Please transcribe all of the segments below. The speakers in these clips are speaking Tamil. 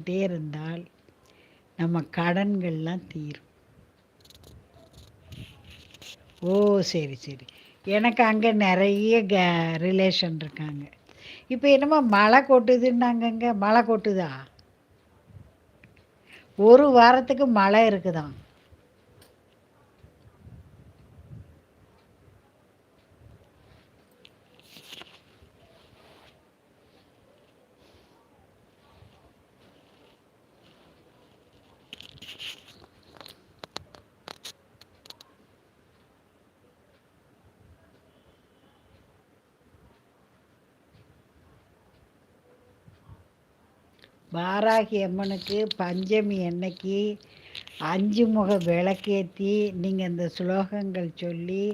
பண்ணிக்கிட்டே இருந்தால் நம்ம கடன்கள்லாம் தீரும். ஓ சரி சரி. எனக்கு அங்கே நிறைய க ரிலேஷன் இருக்காங்க. இப்போ என்னமோ மழை கொட்டுதுன்னாங்கங்க. மழை கொட்டுதா? ஒரு வாரத்துக்கு மழை இருக்குதாம். வாராகி அம்மனுக்கு பஞ்சமி அன்னைக்கு அஞ்சு முக விளக்கேற்றி நீங்கள் இந்த ஸ்லோகங்கள் சொல்லி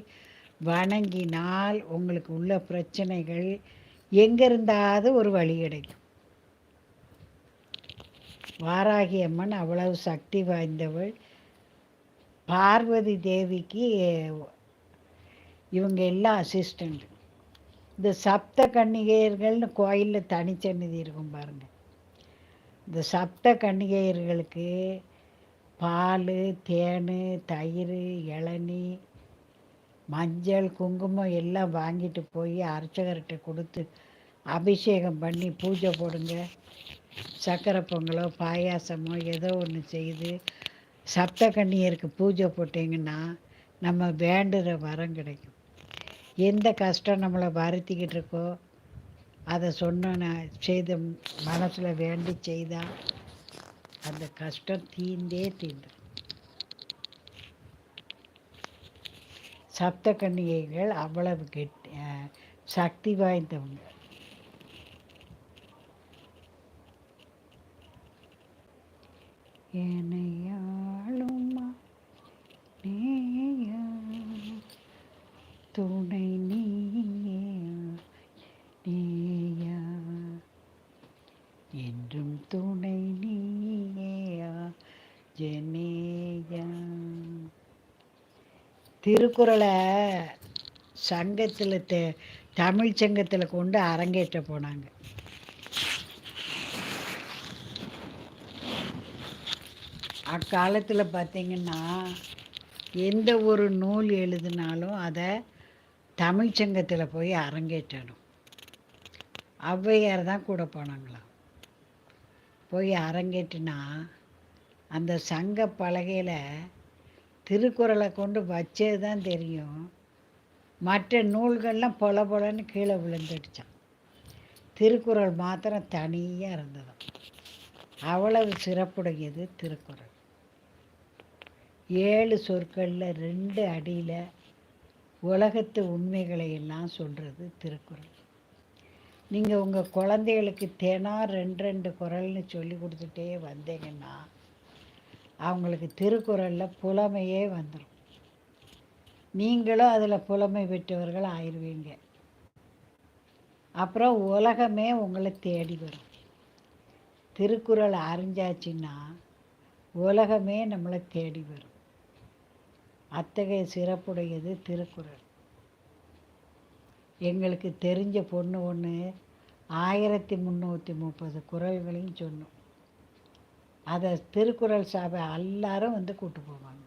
வணங்கினால் உங்களுக்கு உள்ள பிரச்சனைகள் எங்கிருந்தாவது ஒரு வழி கிடைக்கும். வாராகி அம்மன் அவ்வளவு சக்தி வாய்ந்தவள். பார்வதி தேவிக்கு இவங்க எல்லாம் அசிஸ்டண்ட் இந்த சப்த கன்னிகையர்கள்னு கோயிலில் தனிச்சன்னதி இருக்கும் பாருங்கள் இந்த சப்த கன்னிகையர்களுக்கு பால் தேன் தயிர் இளநி மஞ்சள் குங்குமம் எல்லாம் வாங்கிட்டு போய் அர்ச்சகர்கிட்ட கொடுத்து அபிஷேகம் பண்ணி பூஜை போடுங்க. சக்கரை பொங்கலோ பாயாசமோ ஏதோ ஒன்று செய்து சப்த கன்னியருக்கு பூஜை போட்டிங்கன்னா நம்ம வேண்டுகிற வரம் கிடைக்கும். எந்த கஷ்டம் நம்மளை வருத்திக்கிட்டு இருக்கோ அதை சொன்ன செய்த மனசில் வேண்டி செய்தால் அந்த கஷ்டம் தீந்தே தீண்டும் சப்த கன்னிகைகள் அவ்வளவு கெட் சக்தி வாய்ந்தவங்க. என்னையாளுமா? நேயா? துணை நீயா? நேயா? என்றும் துணை நீயா ஜெனேயா? திருக்குறளை சங்கத்தில் தெ தமிழ் சங்கத்தில் கொண்டு அரங்கேற்ற போனாங்க. அக்காலத்தில் பார்த்திங்கன்னா எந்த ஒரு நூல் எழுதினாலும் அதை தமிழ்ச்சங்கத்தில் போய் அரங்கேற்றணும். ஔவையார் தான் கூட போனாங்களாம். போய் அரங்கேற்றினா அந்த சங்க பலகையில் திருக்குறளை கொண்டு வச்சது தான் தெரியும். மற்ற நூல்கள்லாம் பொல பொலன்னு கீழே விழுந்துடுச்சான் திருக்குறள் மாத்திரம் தனியாக இருந்ததும் அவ்வளவு சிறப்புடையது திருக்குறள். ஏழு சொற்களில் ரெண்டு அடியில் உலகத்து உண்மைகளை எல்லாம் சொல்கிறது திருக்குறள். நீங்கள் உங்கள் குழந்தைகளுக்கு தினம் ரெண்டு ரெண்டு குரல்னு சொல்லி கொடுத்துட்டே வந்தீங்கன்னா அவங்களுக்கு திருக்குறளில் புலமையே வந்துடும் நீங்களும் அதில் புலமை பெற்றவர்கள் ஆயிடுவீங்க அப்புறம் உலகமே உங்களை தேடி வரும். திருக்குறள் அறிஞ்சாச்சுன்னா உலகமே நம்மளை தேடி வரும். அத்தகைய சிறப்புடையது திருக்குறள். எங்களுக்கு தெரிஞ்ச பொண்ணு ஒன்று ஆயிரத்தி முந்நூற்றி முப்பது குரல்களையும் சொன்னோம். அதை திருக்குறள் சபை எல்லாரும் வந்து கூட்டு போவாங்க.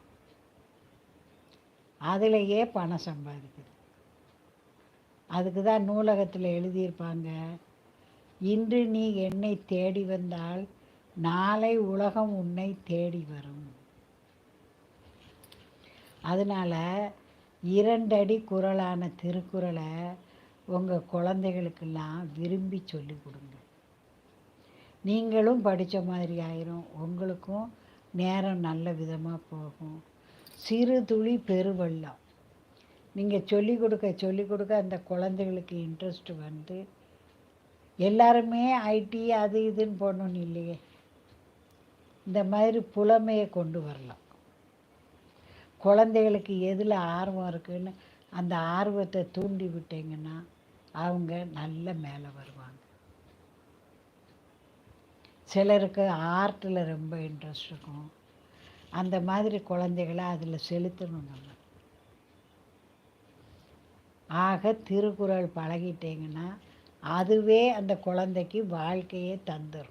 அதிலேயே பணம் சம்பாதிக்குது. அதுக்கு தான் நூலகத்தில் எழுதியிருப்பாங்க இன்று நீ என்னை தேடி வந்தால் நாளை உலகம் உன்னை தேடி வரும். அதனால் இரண்டடி குரலான திருக்குறளை உங்கள் குழந்தைகளுக்கெல்லாம் விரும்பி சொல்லி கொடுங்க. நீங்களும் படித்த மாதிரி ஆயிரும். உங்களுக்கும் நேரம் நல்ல விதமாக போகும். சிறு துளி பெருவெள்ளம். நீங்கள் சொல்லிக் கொடுக்க சொல்லிக் கொடுக்க அந்த குழந்தைகளுக்கு இன்ட்ரெஸ்ட் வந்து எல்லாருமே ஐடி அது இதுன்னு போடணும்னு இல்லையே. இந்த மாதிரி புலமையை கொண்டு வரலாம். குழந்தைகளுக்கு எதில் ஆர்வம் இருக்குதுன்னு அந்த ஆர்வத்தை தூண்டி விட்டீங்கன்னா அவங்க நல்ல மேலே வருவாங்க. சிலருக்கு ஆர்ட்டில் ரொம்ப இன்ட்ரெஸ்ட் இருக்கும். அந்த மாதிரி குழந்தைகளை அதில் செலுத்தணும் நம்ம. ஆக திருக்குறள் பழகிட்டீங்கன்னா அதுவே அந்த குழந்தைக்கு வாழ்க்கையே தந்துடும்